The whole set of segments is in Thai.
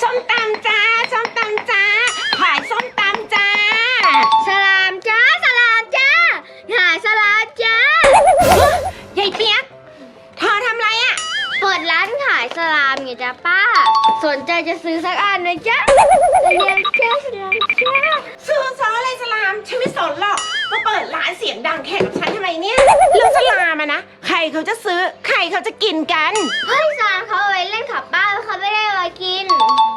ส้มตำจ้า ส้มตำจ้า ขายส้มตำจ้า สลามจ้า สลามจ้าหาสลามจ้ายายเปียกเธอทำอะไรอะ่ะเปิดร้านขายสลามไงจ้าป้า สนใจจะซื้อสักอันไหมจ้าสลามจ้าสลามจ้าซื้อซออะไรสลาม ฉันไม่สนหรอกมาเปิดร้านเสียงดังแข่งกับฉันทำไมเนี่ยแล้วสลามอะนะ ใครเขาจะซื้อใค รเขาจะกินกัน เฮ้ยสลามเขาเอาไว้เล่นขับป้าเขาไม่ได้เอาไว้กิน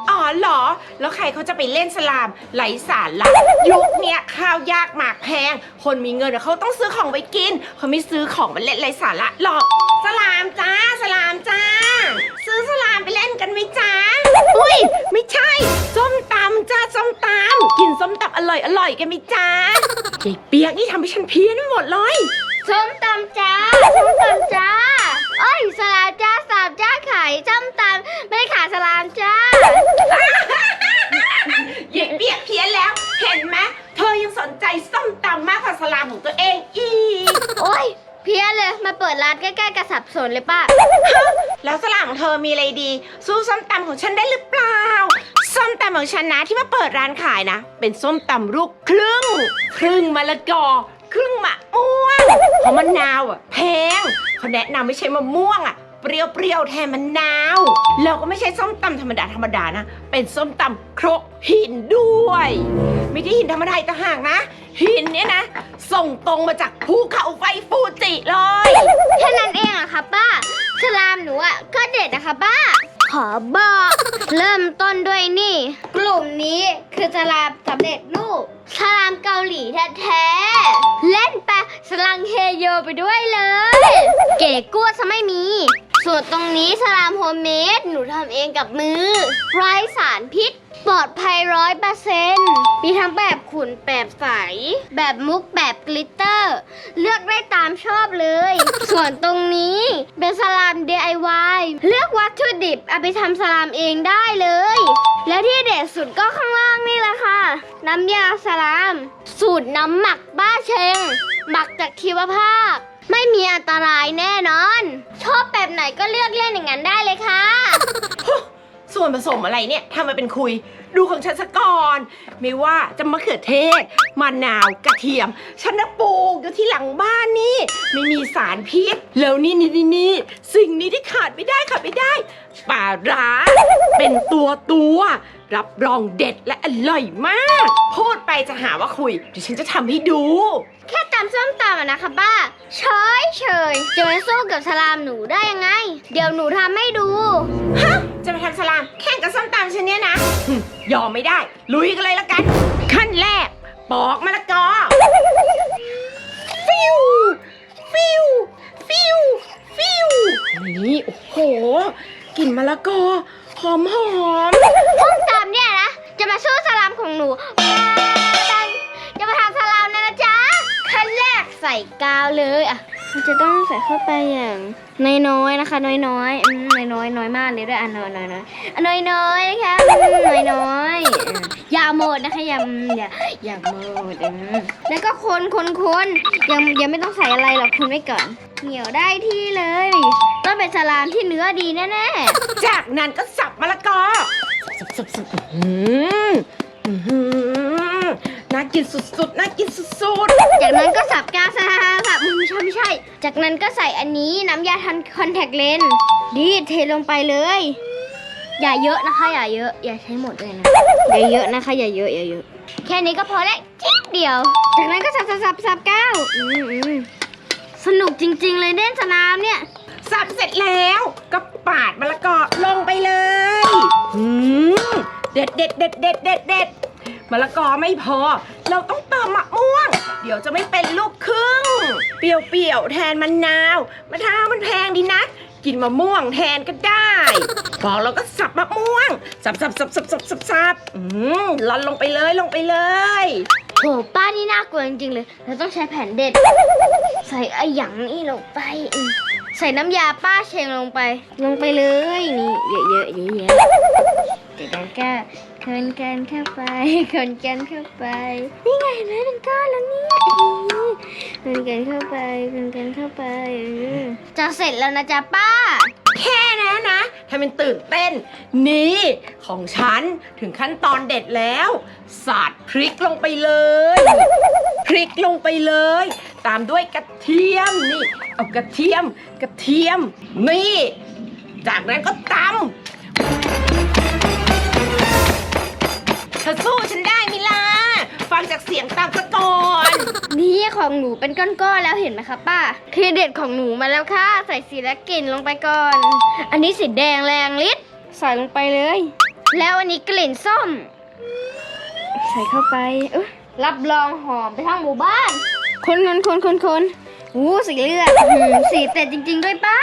อ๋อเหรอ แล้วใครเขาจะไปเล่นสลามไหลสารละยุคเนี้ยข้าวยากหมากแพง คนมีเงินอะเขาต้องซื้อของไว้กิน เขาไม่ซื้อของมาเล่นไรสาระหรอกสลามจ้าสลามจ้า ซื้อสลามไปเล่นกันไหมจ้าอุ้ยไม่ใช่ ส้มตำจ้าส้มตำกินส้มตำอร่อยอร่อยกันไหมจ้ายายเปียกนี่ทำให้ฉันเพี้ยนไปหมดเลย ส้มตำจ้าส้มตำจ้า เอ้ยสลามจ้าสลามจ้าขายส้มตำไม่ได้ขายสลามจ้ายายเปียกเพี้ยนแล้ว เห็นไหมเธอยังสนใจส้มตำมากกว่าสลามของตัวเองอีกโอ้ยเพี้ยนเลยมาเปิดร้านใกล้ๆกับสับสนเลยป้า แล้วสลากของเธอมีอะไรดี สู้ส้มตำของฉันได้หรือเปล่า ส้มตำของฉันนะที่มาเปิดร้านขายนะ เป็นส้มตำลูกครึ่ง ครึ่งมะละกอ ครึ่งมะม่วงเพราะมะนาวอะแพงเขาแนะนำไม่ใช่มะม่วงอะเปรี้ยวๆแทนมะนาวแล้วก็ไม่ใช่ส้มตำธรรมดาธรรมดานะ เป็นส้มตำครกหินด้วย ไม่ได้หินธรรมดาอีกต่างหากนะ หินเนี่ยนะ ส่งตรงมาจากภูเขาไฟฟูจิเลย แค่นั้นเองอะค่ะป้าสลามหนูอะก็เด็ดนะคะป้า ขอบอก เริ่มต้นด้วยนี่ กลุ่มนี้ คือสลามสำเร็จรูปสลามเกาหลีแท้ๆ เล่นไปสลังเฮโยไปด้วยเลย เก๋กั้วซะไม่มี ส่วนตรงนี้สลามโฮมเมดหนูทำเองกับมือ ไร้สารพิษ ปลอดภัยร้อยเปอร์เซ็นต์มีทั้งแบบขุ่นแบบใส แบบมุกแบบกลิตเตอร์ เลือกได้ตามชอบเลย ส่วนตรงนี้เป็นสลาม DIY เลือกวัตถุดิบเอาไปทำสลามเองได้เลย แล้วที่เด็ดสุดก็ข้างล่างนี่แหละค่ะ น้ำยาสลาม สูตรน้ำหมักบ้าเชง หมักจากชีวภาพ ไม่มีอันตรายแน่นอน ชอบแบบไหนก็เลือกเล่นอย่างนั้นได้เลยค่ะ ส่วนผสมอะไรเนี่ยทำมาเป็นคุย ดูของฉันซะก่อน ไม่ว่าจะมะเขือเทศมะนาวกระเทียม ฉันนะปลูกอยู่ที่หลังบ้านนี่ ไม่มีสารพิษ แล้วนี่นี่นี่นี่สิ่งนี้ที่ขาดไม่ได้ขาดไม่ได้ปลาร้า เป็นตัวตัวรับรองเด็ดและอร่อยมาก พูดไปจะหาว่าคุยเดี๋ยวฉันจะทำให้ดู แค่ตำส้มตำอะนะคะป้า เฉยเฉยๆจะไปสู้กับสลามหนูได้ยังไง เดี๋ยวหนูทำให้ดู ฮะ จะมาทำสลามแข่งกับส้มตำฉันเนี่ยนะหึยอมไม่ได้ ลุยกันเลยละกัน ขั้นแรก ปอกมะละกอ ฟิว ฟิว ฟิว ฟิว นี่ โอ้โหกลิ่นมะละกอ หอมหอม ส้มตำเนี่ยนะ จะมาสู้สลามของหนูตัง ส่กาวเลยอะมันจะต้องใส่เข้าไปอย่างน้อยๆนะคะ น้อยๆอืมน้อยๆน้อยมากเลยด้วยอะน้อยๆน้อยๆอะน้อยๆนะคะอืมน้อยๆอืมอย่าหมดนะคะอย่าอย่าอย่าหมดอืมแล้วก็คนคนคนยังยังไม่ต้องใส่อะไรหรอกคนไว้ก่อน เหนียวได้ที่เลยต้องเป็นสลามที่เนื้อดีแน่ๆ จากนั้นก็สับมะละกอสับสับสับอืมอื้อหือ น่ากินสุดๆ น่ากินสุดจากนั้นก็สับกาวสับสับไม่ใช่ไม่ใช่ จากนั้นก็ใส่อันนี้น้ำยาทันคอนแทคเลนส์ดีดเทลงไปเลย อย่าเยอะนะคะ อย่าเยอะ อย่าใช้หมดเลยนะ อย่าเยอะนะคะ อย่าเยอะ อย่าเยอะ แค่นี้ก็พอแล้วจิ๊บเดียว จากนั้นก็สับสับสับสับก้าวอืมอืมสนุกจริง ๆ เลยเล่นสนามเนี่ย ๆ สับเสร็จแล้วก็ปาดมะละกอลงไปเลย อืม เด็ดเด็ดเด็ดเด็ดเด็ดเด็ด มะละกอไม่พอ เราต้องเติมมะม่วง เดี๋ยวจะไม่เป็นลูกครึ่ง เปรี้ยวๆแทนมะนาวมะนาวมันแพงดีนะ กินมะม่วงแทนก็ได้บอกเราก็สับมะม่วง สับสับสับสับสับสับสับอืมลอนลงไปเลยลงไปเลยโหป้านี่น่ากลัวจริงๆเลย เราต้องใช้แผ่นเด็ด ใส่ไอ้หยังนี่ลงไปอืมใส่น้ำยาป้าเชงลงไป ลงไปเลยนี่เยอะๆเยอะๆ จากนั้นก็คนกันเข้าไปคนกันเข้าไป นี่ไงเห็นไหมเป็นก้อนแล้วเนี่ยคนกันเข้าไปคนกันเข้าไปจะเสร็จแล้วนะจ๊ะป้า แค่นั้นนะทำเป็นตื่นเต้น นี่ของฉันถึงขั้นตอนเด็ดแล้ว สาดพริกลงไปเลยพริกลงไปเลย ตามด้วยกระเทียมนี่ เอากระเทียมกระเทียมนี่ จากนั้นก็ตำ เธอสู้ฉันได้มิล่ะ ฟังจากเสียงตามสะก่อน นี่ของหนูเป็นก้อนๆแล้วเห็นไหมคะป้าทีเด็ดของหนูมาแล้วค่ะ ใส่สีและกลิ่นลงไปก่อน อันนี้สีแดงแรงฤทธิ์ใส่ลงไปเลย แล้วอันนี้กลิ่นส้ม ใส่เข้าไปอุ๊ยรับรองหอมไปทั้งหมู่บ้าน คนคนคนคนคนอู้สีเลือดอื้อหือสีแต่จริงๆด้วยป้า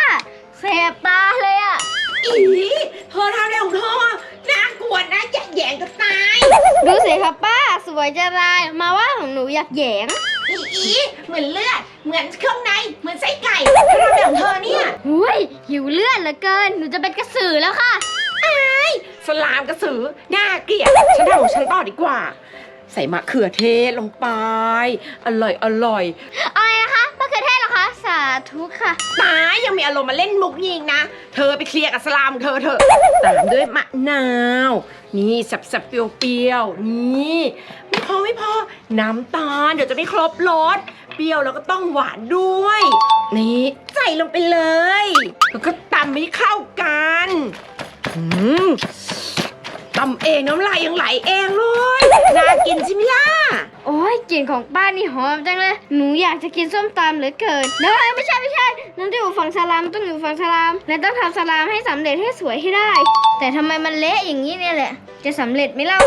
แสบตาเลยอะอีเธอทำอะไรของเธอ น่ากลัวนะอย่าแหยงก็ตายดูสิครับป้าสวยจะรายมาว่าของหนูอยากแหยงอีอีเหมือนเลือด เหมือนเครื่องใน เหมือนไส้ไก่เธอทำอะไรของเธอเนี่ยอุ้ยหิวเลือดเหลือเกิน หนูจะเป็นกระสือแล้วค่ะสลามกระสือน่าเกลียดฉันทำของฉันต่อดีกว่า ใส่มะเขือเทศลงไป อร่อยอร่อยอะไรนะคะมะเขือเทศเหรอคะสา ธุค่ะตายังมีอารมณ์มาเล่นมุกยิงนะ เธอไปเคลียร์กับสลามเธอเถอะตามด้วยมะนาว นี่สับๆเปรี้ยวๆนี่ ไม่พอไม่พอ น้ำตาล เดี๋ยวจะไม่ครบรสเปรี้ยวแล้วก็ต้องหวานด้วย นี่ใส่ลงไปเลย แล้วก็ตำให้เข้ากันอืมตำเองน้ำลายยังไหลเองเลย น่ากินใช่ไหมล่ะ โอ้ย กลิ่นของป้านี่หอมจังเลย หนูอยากจะกินส้มตำเหลือเกินเด้ยไม่ใช่ไม่ใช่นั่นต้องอยู่ฝั่งสลามต้องอยู่ฝั่งสลามและต้องทำสลามให้สำเร็จให้สวยให้ได้ แต่ทำไมมันเละอย่างนี้เนี่ยแหละ จะสำเร็จไหมเล่า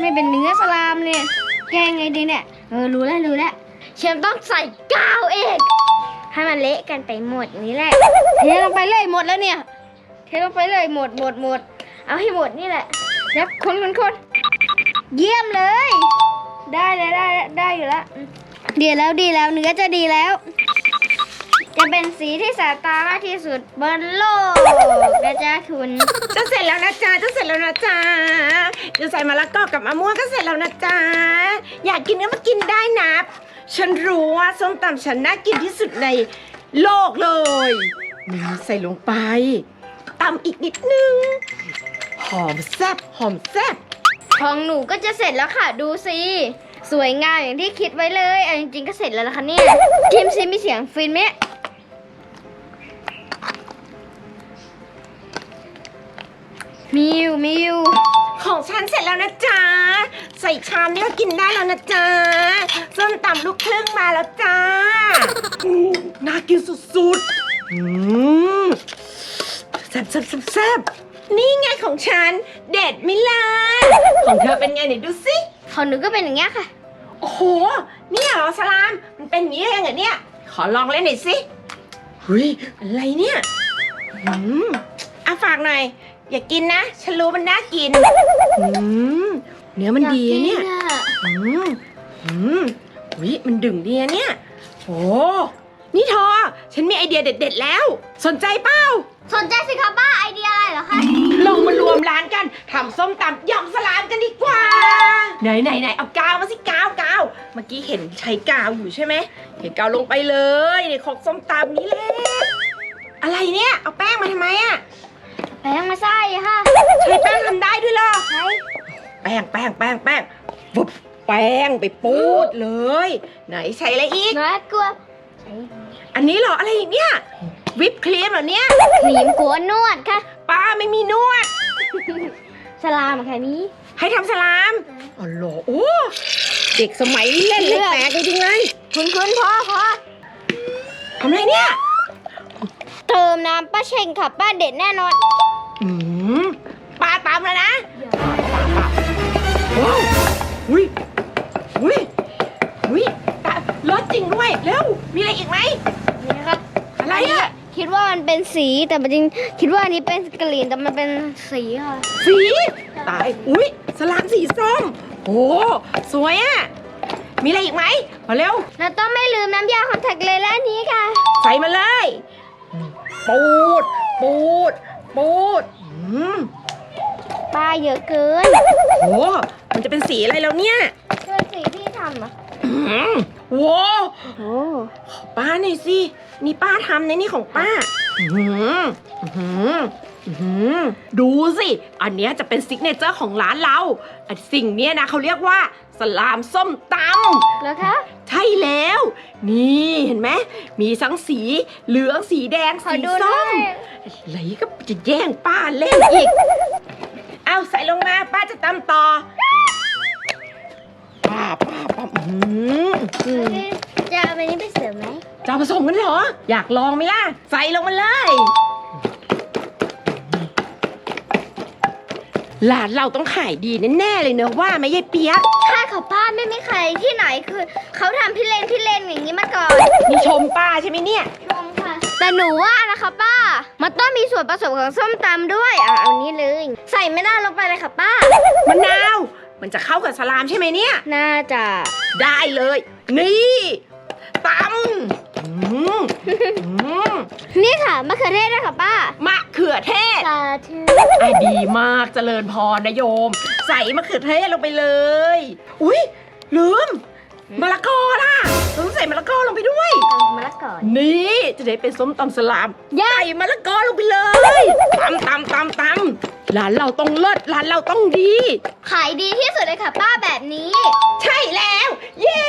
ไม่เป็นเนื้อสลามเนี่ยแกงไงดีเนี่ย เออรู้แล้วรู้แล้วเชมต้องใส่กาวเองให้มันเละกันไปหมดนี่แหละ เทลงไปเลยหมดแล้วเนี่ย เทลงไปเลยหมดหมดหมด เอาให้หมดนี่แหละแล้วคนคนคนเยี่ยมเลย ได้เลยได้ได้อยู่แล้วดีแล้วดีแล้วเนื้อจะดีแล้ว จะเป็นสีที่สายตามากที่สุดบนโลกนะจ๊ะคุณจะเสร็จแล้วนะจ๊ะจะเสร็จแล้วนะจ๊ะจะใส่มะละกอกับมะม่วงก็เสร็จแล้วนะจ๊ะอยากกินก็มากินได้นะฉันรู้ว่าส้มตำฉันน่ากินที่สุดในโลกเลยนี่ใส่ลงไปตำอีกนิดนึง หอมแซ่บหอมแซ่บ ของหนูก็จะเสร็จแล้วค่ะ ดูสิสวยงามอย่างที่คิดไว้เลยเอาจริงๆก็เสร็จแล้วนะคะเนี่ยทิมซิมีเสียงฟินไหมมีอยู่มีอยู่ของฉันเสร็จแล้วนะจ๊ะ ใส่ชามนี่ก็กินได้แล้วนะจ๊ะส้มตำลูกครึ่งมาแล้วจ้าอู้น่ากินสุดๆอืมแซ่บแซ่บแซ่บแซ่บ นี่ไงของฉัน เด็ดไหมิล่ะของเธอเป็นไงไหนดูสิ ของหนูก็เป็นอย่างเงี้ยค่ะ โอ้โห เนี่ยเหรอสลาม มันเป็นอย่างนี้เองเหรอเนี่ย ขอลองเล่นหน่อยสิเฮ้ยอะไรเนี่ยอืมอะฝากหน่อย อย่ากินนะ ฉันรู้มันน่ากินอืมเนื้อมันดีอะเนี่ยอยากกิอะอืมอืมวิมันดึงดีอะเนี่ย โอ้ นี่ทอ ฉันมีไอเดียเด็ด ๆ แล้ว สนใจเปล่า สนใจสิคะป้าไอเดียอะไรเหรอคะลงมารวมร้านกันทำส้มตำยำสลามกันดีกว่า ไหนไหนไหนเอากาวมาสิกาวกาวเมื่อกี้เห็นใช้กาวอยู่ใช่ไหมเห็นกาวลงไปเลยในของส้มตำนี้แหละอะไรเนี่ย เอาแป้งมาทำไมอะแป้งมาไส้ค่ะใช้แป้งทำได้ด้วยเหรอใช่แป้งแป้งแป้งแป้งปุ๊บแป้งไปปูดเลย ไหนใช้อะไรอีกน่ากลัวใช้ อันนี้เหรออะไรอีกเนี่ยวิปครีมเหรอเนี่ยครีมกลัวนวดค่ะ ป้าไม่มีนวด สลามค่ะนี้ ให้ทำสลามอ๋อเหรอโอ้เด็กสมัยนี้เล่นเล็กแตกจริงๆเลยคุณคุณพ่อพ่อทำอะไรเนี่ย เติมน้ำป้าเชงค่ะป้าเด็ดแน่นอนอืมป้าตามแล้วนะว้าวอุ้ยอุ้ยอุ้ยตา รถจริงด้วยเร็วมีอะไรอีกไหมนี่ครับอะไรอะคิดว่ามันเป็นสีแต่จริงคิดว่าอันนี้เป็นกลิ่นแต่มันเป็นสีค่ะสีตายอุ้ยสลามสีส้มโอ้สวยอะมีอะไรอีกไหมมาเร็วเราต้องไม่ลืมน้ำยาคอนแทคเลนส์และอันนี้ค่ะ ใส่มาเลยปูด ปูด ปูดอืมป้าเยอะเกินโหมันจะเป็นสีอะไรแล้วเนี่ยเป็นสีที่ทำอะอืม โว้โอ้ป้าหน่อยสิ นี่ป้าทำในะนี่ของป้า อืมอืมอื้อหือดูสิ อันเนี้ยจะเป็นซิกเนเจอร์ของร้านเราอันสิ่งเนี้ยนะเขาเรียกว่าสลามส้มตำแล้วคะใช่แล้ว นี่เห็นไหมมีทั้งสีเหลืองสีแดง ขอสีดูส้ด้วมยอะไรก็จะแย่งป้าเล่นอีก เอาใส่ลงมาป้าจะตำต่อ ป้าป้าป้าอืมอืมจะเอาไปนี้ไปเสริมไหมจะเอาผสมกันเหรอ อยากลองไหมล่ะ ใส่ลงมาเลยร้านเราต้องขายดีแน่ๆเลยเนอะว่าไหมยายเปียกใช่ค่ะป้าไม่มีใครที่ไหนคือเขาทำพี่เลนพี่เลนอย่างนี้มาก่อนนี่ชมป้าใช่ไหมเนี่ย ชมค่ะ แต่หนูว่านะคะป้า มันต้องมีส่วนผสมของส้มตำด้วยอะเอานี้เลย ใส่ไม่ได้ลงไปเลยค่ะป้ามะนาว มันจะเข้ากับสลามใช่ไหมเนี่ย น่าจะ ได้เลย นี่ตำอืมอืมนี่ค่ะมะเขือเทศด้วยค่ะป้ามะเขือเทศ สาธุอะดีมากเจริญพรนะโยม ใส่มะเขือเทศลงไปเลย อุ้ยลืม มะละกอล่ะเราต้องใส่มะละกอลงไปด้วย เอามะละกอนี่จะได้เป็นส้มตำสลามย่าใส่มะละกอลงไปเลยตำตำตำตำร้านเราต้องเลิศร้านเราต้องดี ขายดีที่สุดเลยค่ะป้าแบบนี้ ใช่แล้ว เย้